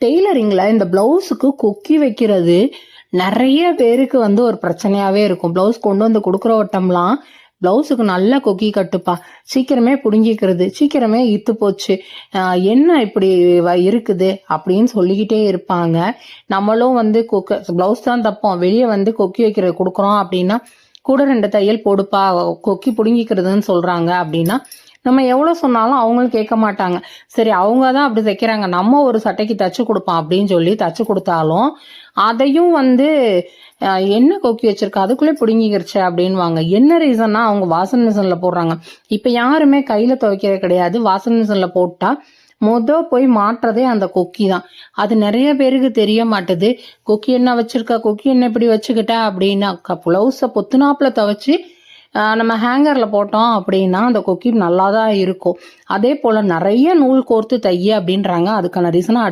டெய்லரிங்கில் இந்த ப்ளவுஸுக்கு கொக்கி வைக்கிறது நிறைய பேருக்கு வந்து ஒரு பிரச்சனையாகவே இருக்கும். ப்ளவுஸ் கொண்டு வந்து கொடுக்குற வட்டம்லாம் ப்ளவுஸுக்கு நல்ல கொக்கி கட்டுப்பா. சீக்கிரமே பிடுங்கிக்கிறது சீக்கிரமே இத்து போச்சு என்ன இப்படி வ- இருக்குது அப்படின்னு சொல்லிக்கிட்டே இருப்பாங்க. நம்மளும் வந்து கொக்க ப்ளவுஸ் தான் தப்போம். வெளியே வந்து கொக்கி வைக்கிறது கொடுக்குறோம் அப்படின்னா கூட ரெண்டு தையல் போடுப்பா. கொக்கி பிடுங்கிக்கிறதுன்னு சொல்கிறாங்க அப்படின்னா நம்ம எவ்வளோ சொன்னாலும் அவங்களும் கேட்க மாட்டாங்க. சரி அவங்க தான் அப்படி தைக்கிறாங்க. நம்ம ஒரு சட்டைக்கு தச்சு கொடுப்போம் அப்படின்னு சொல்லி தச்சு கொடுத்தாலும் அதையும் வந்து என்ன கொக்கி வச்சிருக்க? அதுக்குள்ளே பிடுங்கிக்கிருச்சு அப்படின்வாங்க என்ன ரீசன்னா அவங்க வாஷிங் மிஷினில் போடுறாங்க. இப்போ யாருமே கையில் துவைக்கிறது கிடையாது. வாஷிங் மிஷினில் போட்டால் மொத போய் மாட்டுறதே அந்த கொக்கி தான். அது நிறைய பேருக்கு தெரிய மாட்டுது. கொக்கி என்ன வச்சிருக்க? கொக்கி என்ன இப்படி வச்சுக்கிட்டா அப்படின்னா ப்ளவுஸை பொத்துனாப்புல துவைச்சி நம்ம ஹேங்கரில் போட்டோம் அப்படின்னா அந்த கொக்கி நல்லா தான் இருக்கும். அதே போல் நிறைய நூல் கோர்த்து தைய அப்படின்றாங்க. அதுக்கான ரீசனாக